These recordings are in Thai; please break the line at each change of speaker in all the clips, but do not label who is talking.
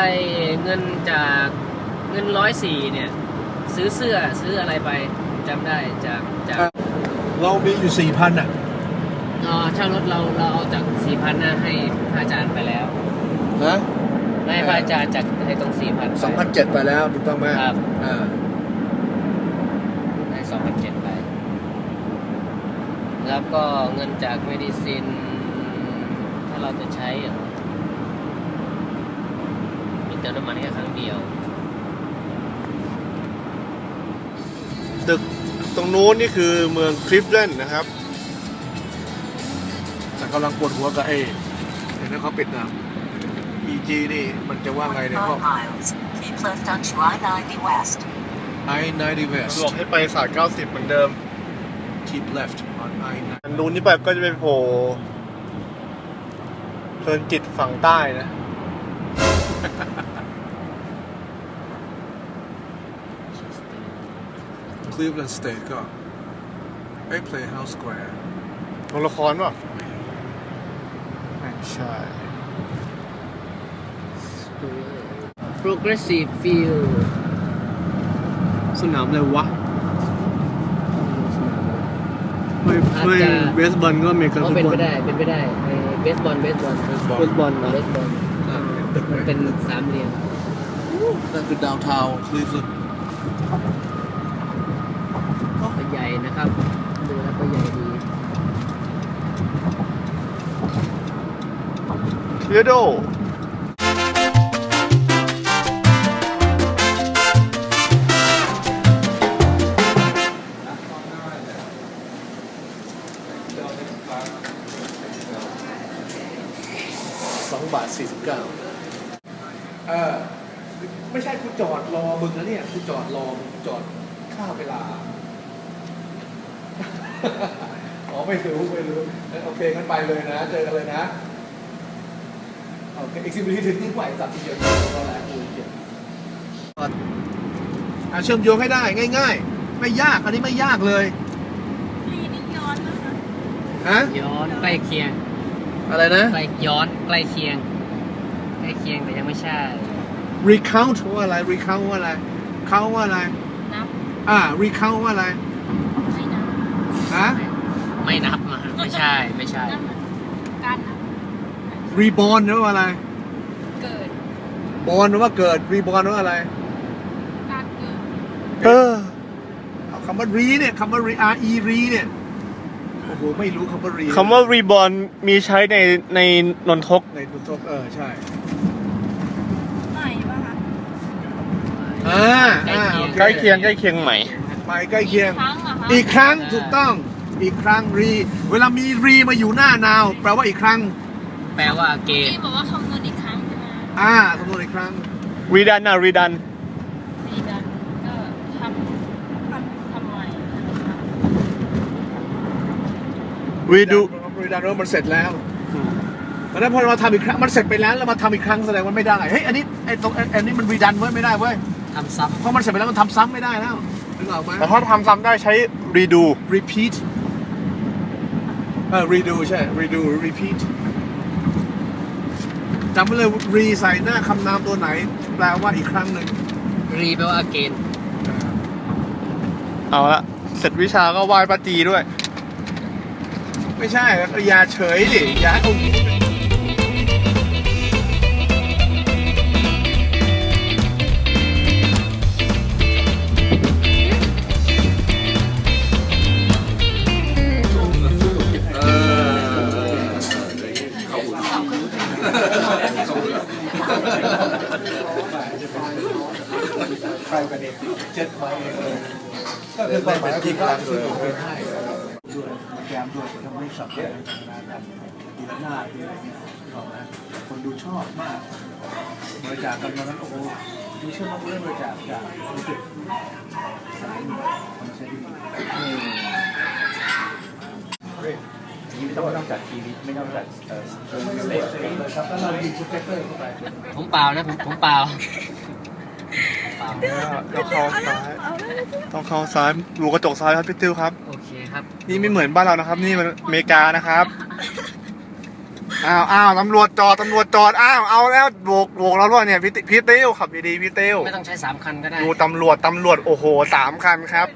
ไอเงินจากเงินร้อยสี่เนี่ย ซื้อเสื้อซื้ออะไรไปจำได้จากจาก
เรามีอยู่สี่พันอะ
เอ่อเช่ารถเราเราเอาจากสี่พันนะให้พระอาจารย์ไปแล้ว
นะ
ให้พระอาจารย์จากให้ตรงสี่พัน
สองพันเจ็ดไปแล้วถูกต้องไหม
ครับ
อ่า
ให้สองพันเจ็ดไป แล้วก็เงินจากเมดิซิน ถ้าเราจะใช้อะมีเติมน้ำมันแค่ครั้ง เดียว
ตึกตรงนู้นนี่คือเมืองคลิฟแลนด์นะครับ
แต่กำลังปวดหัวกับไอ้เห็นไหมเขาปิดนะ EG นี่มันจะว่าไงเนี่ยก็
5 miles. Keep left onto I-90 West.
I-90 West
บอกให้ไปสาย 90 เหมือนเดิม
keep left on I-90
อันนู้นนี่ไปก็จะไปโผล่เพลินจิตฝั่งใต้นะ
Cleveland State ก็ไอ้ Playhouse Square
โรงละครป่ะไม่ใช่
progressive feel
สนามอะไรวะไม่
อาจ
ไม่
จะ
เบสบอลก็อเมริกัน
ก็
ฟุต
เป็น
บอ
ไป
ล
ได้เป็นไปได้เบสบอลเบสบอล
ฟุตบอล
เบสบอล
อ่าตึก
มันเป็นสามเหลี่ยม
นั่นคือดาวน์ทาวน์คลีฟแลนด์
ก็ใหญ่ นะครับ ดูแล้วก็ใหญ่ดี
เทียโด
สองบาทสี่สิบเก้าเออไม่ใช่กูจอดรอมึงนะเนี่ยกูจอดรอมึงจอดข้าวเวลา อ๋อไม่รู้ไม่รู้เอ้ยโอเคงั้นไปเลยนะ เจอกันเลยนะโอเคอีกสิบนาทีถึงที่ไหวสัตว์ที่เดียวก็แล้วกูเกียอะเชื่อมโยงให้ได้ง่าย ๆ ไม่ยากอันนี้ไม่ยากเลยฮะ
ย้อนใกล้เคียง
อะไรนะ
ใกล้ย้อนใกล้เคียงใกล้เคียงแต่ยังไม่ใช่
recount ว่าอะไร recount ว่าอะไร count ว่าอะไร
นับ
อ่า recount ว่าอะไร
ไม่นับ
ฮะ
ไม่นับมาไม่ใช่ไม่ใช่
นั่นน่ะการนับ
reborn ว่าอะไร
เกิด
born ว่าเกิด reborn ว่าอะไร
การเกิด
เออ
เอาคำว่า re เนี่ยคำว่า re r e re เนี่ยโอ้โหไม่รู้คำว่า re
คำว่ารีบอ n มีใช้ในในนนทก
ในตุนทบเออใช่
ใหม่ป่ะคะ
อ่าอ่าโอ
ใกล้เคียงใกล้เคียงไหม
ไปใกล้เคียง
ครั้งเหรอคะ
อีกครั้งถูกต้อง อีกครั้ง re เวลามี re มาอยู่หน้า now แปลว่าอีกครั้ง
แปลว่าเกณ
ที่
ฑ์
บอกว่าคำนวณอีกครั้งใช่ไหม
อ่าคำนวณอีกครั้ง
รีดันนะรีดัน
สีดันก็ทำทำทำใหม่นะคะ
รีดู
รีดันว่ามันเสร็จแล้วเพราะฉะนั้นพอเราทำอีกครั้งมันเสร็จไปแล้วแล้วมาทำอีกครั้งแสดงว่าไม่ได้ เฮ้ยอันนี้ไอ้ตรงอันนี้มันรีดันเว้ยไม่ได้เว้ย
ทำซ้
เพราะมันเสร็จไปแล้วมันทำซ้ำไม่ได้แล้ว นึกออกไหม
แต่ถ้าทำซ้ำได้ใช้รีดู
repeat เออ redo ใช่ redo repeat จำไว้เลย re ใส่หน้าคำนามตัวไหน แปลว่าอีกครั้งหนึ่งำ
รีแปลว่าเกณฑ์
เอาละเสร็จวิชาก็ไหว้ป้าจีด้วย
ไม่ใช่อย่าเฉยดิอย่าให้อง จ็ดใบเลยก็คือความหมายที่การซื้อผมเป็นให้ด้วยแกมด้วยทำให้สับเปลี่ยนกันกันทีละหน้าทีอะไรเงี้ยที่บนะคนดูชอบมากบริจาคกันตอนนั้นโอ้โหดูเชื่อมากเรื่องบริจาคจากอังกฤษไม่ใช่ที่นี่
นี่ไม่ต้องไม่ต้องจัดทีวีไม่ต้องจัดเอ่อ
เละเลยครับแล้วเรายิงสเปกเตอร์เข้าไป
ผมเปล่านะผมผมเปล่า
ต้องเข้าซ้าย ต้องเข้าซ้ายดูกระจกซ้ายครับพี่ติวครับ
โอเคครับ
นี่ไม่เหมือนบ้านเรานะครับ นี่มันอเมริกานะครับ อ้าวอ้าวตำรวจจอดตำรวจจอด อ้าว เอาแล้วโบกโบกเราด้วยเนี่ยพี่ติพี่ติ้วขับดีๆพี่ติ้ว
ไม่ต้องใช้สามคันก็ได้
ดูตำรวจตำรวจโอ้โหสามคันครับ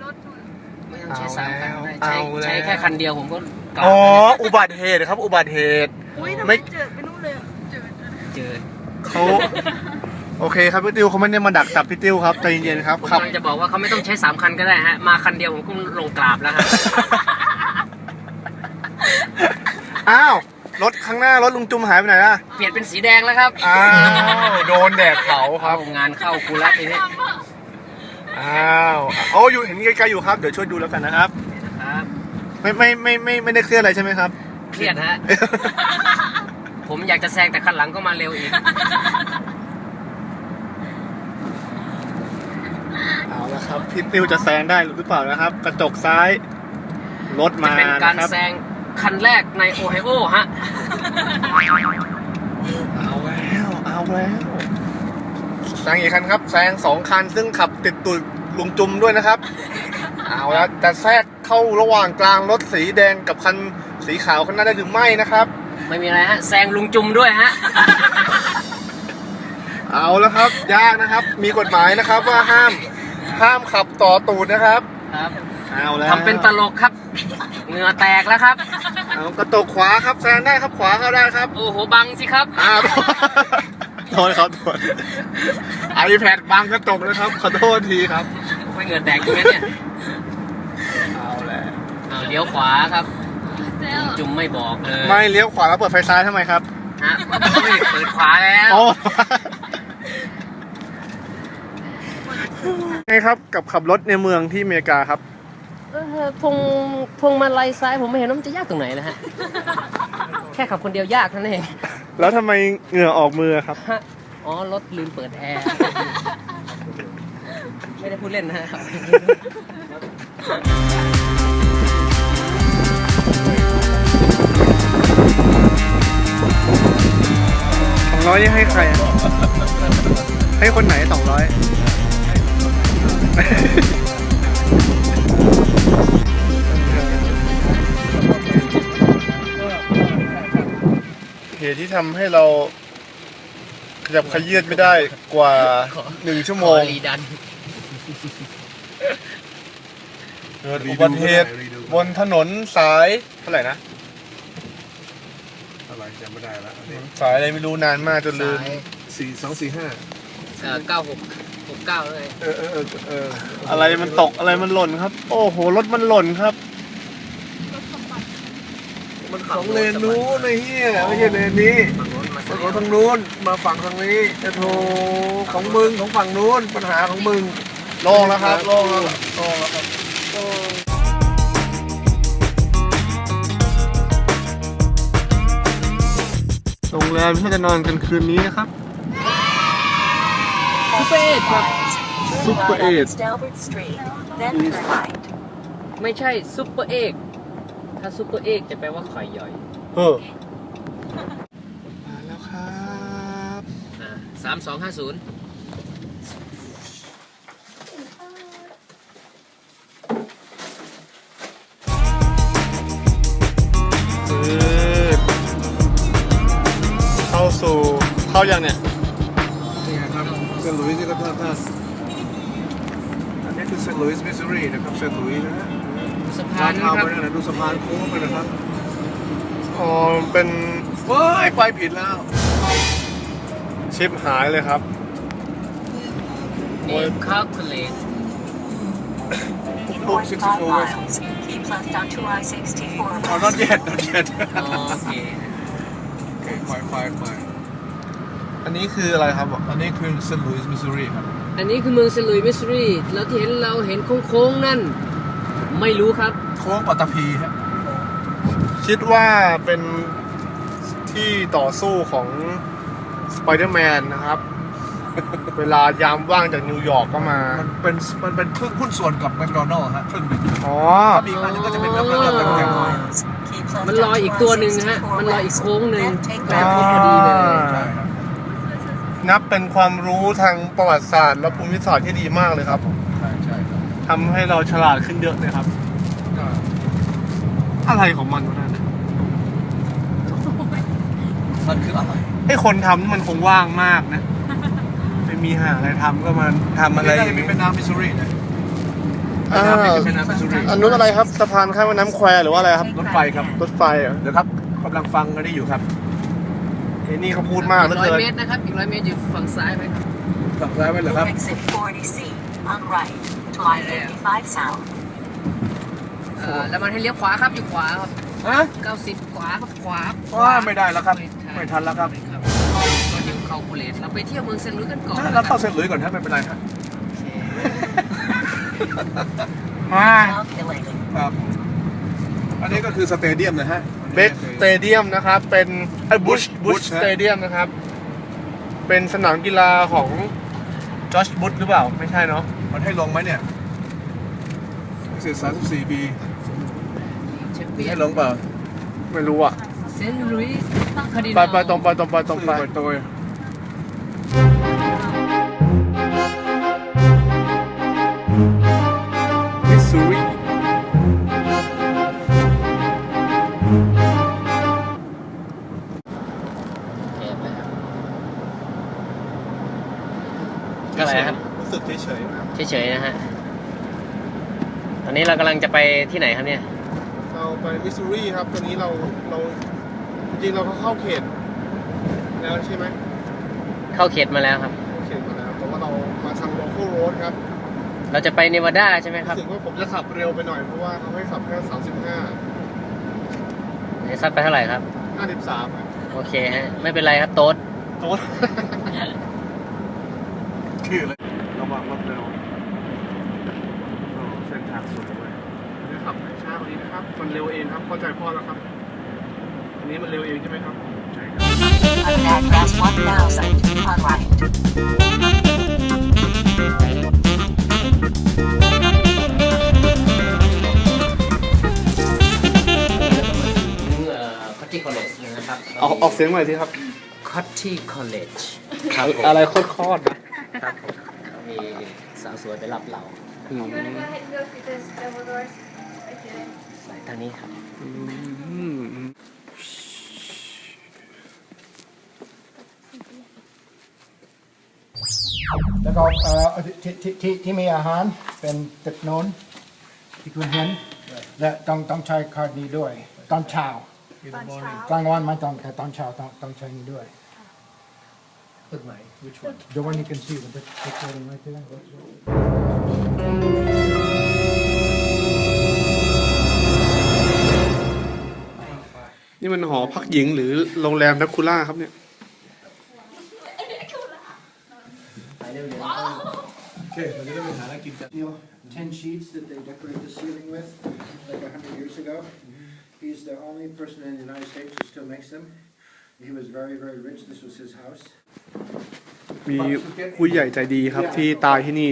ไม่ต้องใช้สามคันก็ได้
เอา
ใช้
แล้ว
ใช้แค่คันเดียวผมก็กลับ
อ๋อ อุบัติเหตุครับ อุบัติเหตุ
อุ้ยทำ
ไม่
ไมเจอไปนู่นเลยอะเจอ
เจอ
เขา โอเคครับพี่ติ้วเขาไม่ได้มาดักจับพี่ติ้วครับใจเย็นๆครับ
ผม
ขับ
กำลังจะบอกว่าเขาไม่ต้องใช้สามคันก็ได้ฮะ มาคันเดียวผมก็ลงกราบแล้วฮะ
อ้าวรถข้างหน้ารถลุงจุมหายไปไหนล่ะ
เปลี่ยนเป็นสีแดงแล้วครับ
อ้าวโดนแดดเผาครับ
เอางานเข้ากูแล้วทีนี้
อ้าวโอ้อยู่เห็นไกลๆอยู่ครับเดี๋ยวช่วยดูแล้วกันนะครับ
ครับ
ไม่ไม่ไม่ไม่ไม่ได้เคลื่อนอะไรใช่ไหมครับ
เครียดฮะ ผมอยากจะแซงแต่คันหลังก็มาเร็วอีก
เอาละ ครับพี่ติ้วจะแซงได้หรือเปล่านะครับ กระจกซ้ายรถ
จะ
มา
เป็นการ
นะครับ
แซงคันแรกในโอไฮโอฮะ
เอาแล้วเอาแล้วแซงอีกคันครับ แซงสองคันซึ่งขับติดตูดลุงจุมด้วยนะครับ เอาแล้วจะแทรกเข้าระหว่างกลางรถสีแดงกับคันสีขาวข้างหน้าได้หรือไม่นะครับ
ไม่มีอะไรฮะ แซงลุงจุมด้วยฮะ
เอาแล้วครับ ยากนะครับ มีกฎหมายนะครับว่าห้าม ห้ามขับต่อตูดนะครับ
ครับ
เอาแล้ว
ทำเป็นตลกครับ เหงื่อแตกแล้วครับ
เอากระตกขวาครับแซงได้ครับขวาเข้าได้ครับ
โอ้โหบังสิครับ
อ้าวโทษครับโทษไอแพดบังกระตกนะครับ ขอโทษทีครับ
ไม่เหงื่อแตกจริงนะเนี่ย
เอาแล้ว
เอาเลี้ยวขวาครับลุงจุมไม่บอกเลย
ไม่เลี้ยวขวาแล้วเปิดไฟซ้ายทำไมครับ
ฮะไม่เปิดขวาแล้ว
โอ้ ไงครับกับขับรถในเมืองที่อเมริกาครับ
เออพงพงมาลายซ้ายผมไม่เห็นว่ามันจะยากตรงไหนนะฮะ แค่ขับคนเดียวยากเท่านั้นเอง
แล้วทำไมเหงื่อออกมือครับ
ฮะอ๋อ รถลืมเปิดแอร์ ไม่ได้พูดเล่นนะฮะ
สองร้อยนี่ให้ใครอะให้คนไหนสองร้อย เหตุที่ทำให้เราขยับขยื่นไม่ได้กว่าหนึ่งชั่วโมง
ขอรีดัน
เกิดอุบัติเหตุบนถนนสายเท่าไหร่นะ
อะไรจำไม่ได้แล้ว
สายอะไรไม่รู้นานมากจนลืม
สาย
สี่สองสี่ห้า
เอ่อเก้าหก หกเก้าเลย
เออเออเออเออ
อะไรมันตกอะไรมันหล่นครับ โอ้โหรถมันหล่นครับ
มันสองเลนนู้นไอ้เหี้ยไม่ใช่เลนนี้
ฝั่งโน้นมา
ฝั่งทางนู้นมาฝั่งทางนี้จะโทรของมึงของฝั่งนู้นปัญหาของมึง
โล่งแล้วครับโล่งแล้วโล่งแล้วครับ โรงแรมที่เราจะนอนกันคืนนี้นะครับ
คูเป้ครับ
Turn
Super
right
eight.
on Stalbert Street, then turn right.
ไม่ใช่ซุปเปอร์เอกถ้าซุปเปอร์เอกจะแปลว่าไข่ย่อย
เออมาแล้วครับ
สามสองห้าศูนย์
คือเข้าสู่เข้ายังเนี่ย
นี่ ครับเซนต์หลุยส์นี่ก็ท่าท่าอันนี้คือเซนต์หลุยส์มิสซูรีนะครับเซนต์หลุยส์นะฮะ
สะ
ทา
พาน
น
นะ
ข้าม
ค
ไป
รับ
นั่นนะดูสะพานโค้งไปนะครับ
อ๋อเป็น
เฮ้ยไปผิดแล้ว
ชิปหายเลยครับ
นี่คาคูลเลต
Oh, 64
2.5 miles. Keep left onto I-64
อ๋อ not yet not yet
โอเค
โอเคไปไปไป
อันนี้คืออะไรครับ
อันนี้คือเซนต์หลุยส์มิสซูรีครับ
อันนี้คือเมืองเซนต์หลุยส์มิสซูรีแล้วที่เห็นเราเห็นโค้งๆนั่น ไม่รู้ครับ
โค้งปัตตภีฮะ
คิดว่าเป็นที่ต่อสู้ของสไปเดอร์แมนนะครับ เวลายามว่างจากนิวยอร์กก็มา
มันเป็นมันเป็นครึ่งหุ้นส่วนกับแมคโดนัลล์ฮะครึ่งหนึ่ง
อ๋อ
ถ้ามีอีกอันหนึงก็จะเป็นแมคโดนัลล์เต็ม
miles. Keep left
มันลอยอีก
onto
ตัวหนึ่งฮะ
I-64
มันลอยอีก
west,
โค้งหนึ่ง
then take
แบ
left.
บพอดีเลย
ๆใช่ครับ
นับเป็นความรู้ทางประวัติศาสตร์และภูมิศาสตร์ที่ดีมากเลยครับ
ใช่ใช่ครับ
ทำให้เราฉลาดขึ้นเยอะเลยครับ
ก็
อะไรของมันวะนั่นน่ะ
มันคืออะไร
ให้คนทำนี่มันคงว่างมากนะ ไม่มีหาอะไรทำก็มาทำอะไรอย่าง
มี
นี้
เป็นน้ำมิสซูรีนะ
อ่า
เป็นน้ำมิสซูรี
อันนู้นอะไรครับสะพานข้ามแม่น้ำแควหรือว่าอะไรครับ
รถไฟครับ
รถไฟเหรอ
เดี๋ยวครับกำลังฟังกันได้อยู่ครับ
ไอ้นี่เขาพูดมากเหลือ
ร้อย
เกิน
เมตรนะครับอีกร้อยเมตรอยู่ฝั่งซ้ายไหมครับ
ฝั่งซ้ายไว้เหรอครับ
Exit 40C on right to I-55 south.
เอ่อแล้วมันให้เลี้ยวขวาครับอยู่ขวาครับ
ฮะ
90ขวาครับขวา
ว่าไม่ได้แล้วครับไม่ทันแล้วครับ
ครับก็อยู่เข้าโคเลตเราไปเที่ยวเมืองเซนต์ลุยส์กันก่อน
เราเข้าเซนต์หลุยส์ก่อนฮะไม่เป็นไรฮะ
โอเค
Calculating.
ครับ อันนี้ก็คือสเตเดียมนะฮะ
เบสสเตเดียมนะครับ เป็นไอ้บุชบุช
Bush
สเตเดียมนะครับ เป็นสนามกีฬาของจอชบุชหรือเปล่า ไม่ใช่เนาะ
มันให้ลงไหมเนี่ยสิบสามสิบสี่ปี
แชมเปี้ย
ให้
น
ลงเปล่า
ไม่รู้อะ
เซนต์ลุยส์คาร์ดิ
ไป
นัล
ไปตรงไปตรงไปตรงไป
ตัว
เฉยๆนะครับ
เฉยๆนะฮะ ตอนนี้เรากำลังจะไปที่ไหนครับเนี่ย
เราไปมิสซูรีครับตอนนี้เราเราจริงๆเราก็เข้าเขตแล้วใช่ไหม
เข้าเขตมาแล้วครับ
เข้าเขตมาแล้วแต่ว่าเรามาทางโลคอลโรดครับ
เราจะไปเนวาดาใช่ไหมครับ
รู้สึกว่าผมจะขับเร็วไปหน่อยเพราะว่าเขาให้ขับแค่35
ไอ้ซัดไปเท่าไหร่ครับ
53ครับ
โอเคฮะ ไม่เป็นไรครับโต๊ด
โต๊ดชื่อเลยระวังรถเร็วโอ้เส้นทางสวยเลยจะขับช้ากว่านี้นะครับ มันเร็วเองครับ เข้าใจพ่อแล้วครับ อันนี้มันเร็วเองใช่ไหมครับ ใช่ครับ
On address 1000 on right.
ถึงเอ่อคอตตี้คอลเลจนะครับ
ออกออกเสียงใหม่สิครับ
คอตตี้คอลเลจครับผม
อะไรโคตรคอดนะ
ครับผ มเขามีสาวสวยไปรับเรา
You wanna go ahead and go through those double doors? Okay.
ไปทางนี้ครับ
แล้วก็เอ่อที่ที่ที่ที่มีอาหารเป็นตึกโน้นที่คุณเห็น และต้องต้องใช้คาร์ดนี้ด้วย ตอนเช้ากลางวันไม่ต้องแต่ตอนเช้าต้องต้องใช้นี้ด้วย
ตึกไหน which one
The one you can see with the picture right there
นี่มันหอพักหญิงหรือโรงแรมดักคูล่าครับเนี่ย
โอเคเราจะได้ไปหาอะไรกินกัน
You know, ten sheets that they decorate the ceiling with, like a hundred years ago. He's the only person in the United States who still makes them. He was very, very rich. This was his house.
มีผู้ใหญ่ใจดีครับที่ตายที่นี่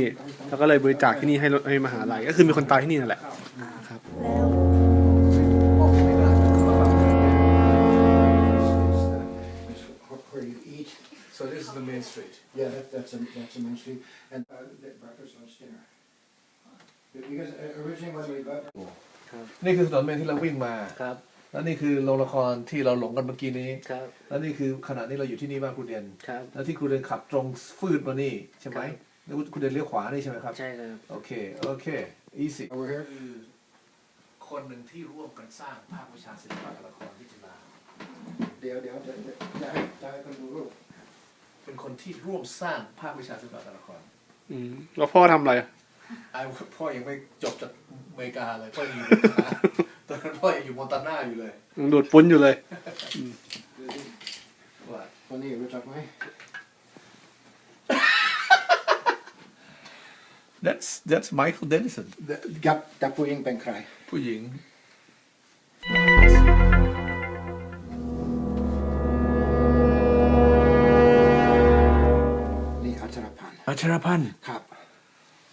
แล้วก็เลยบริจาคที่นี่ให้รถให้มหาลัยก็คือมีคนตายที่นี่นั่นแหละครับ
This is where you eat.
so this is the main street
Yeah, that, that's a, that's a main street, and, uh, the breakfast, lunch, dinner. Because uh, originally when we got
นี่คือถนนเมนที่เราวิ่งมา
ครับ
แล้วนี่คือโรงละครที่เราหลงกันเมื่อกี้นี้
ครับ
แล้วนี่คือขณะนี้เราอยู่ที่นี่บ้านครูเดน
ครับ
แล้วที่ครูเดนขับตรงฟืดมานี่ใช่ไหม
ครับ
แล้วครูเดนเลี้ยวขวานี่ใช่ไหมครับ
ใช่ครับ
โอเค โอเค easy
over here,
คนหนึ่งที่ร่วมกันสร้างภาควิชาศิลปะและละครที่จุฬา
เดี๋ยวเดี๋ยวจะจะจะให้จะให้คนดูรูป
เป็นคนที่ร่วมสร้างภาควิชาศิลปะและละคร
อืมแล้วพ่อทำอะไร
ไอ้พ่อยังไม่จบจากอเมริกาเลยพ่อยังอยู่อเมริกา ตอนนั้นพ่อยังอยู่มอนตาน่าอยู่เลย
ยังดูดปุ้นอยู่เลย
ว่า
คนนี้รู้จักไหม
that's that's Michael Dennison
กับแต่ผู้หญิงเป็นใคร
ผู้หญิง
นี่อัชรพันธ์
อัชรพันธ์
ครับ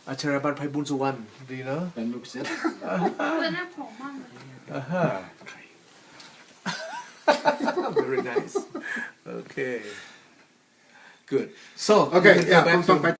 อัชรพันธ์ไพบุญสุวรรณดีเนาะ
เป็นลูกศิษย์
Well, not for mom.
อ่าฮ Aha. Very nice. Okay. Good. So,
okay, yeah,
back to...
back.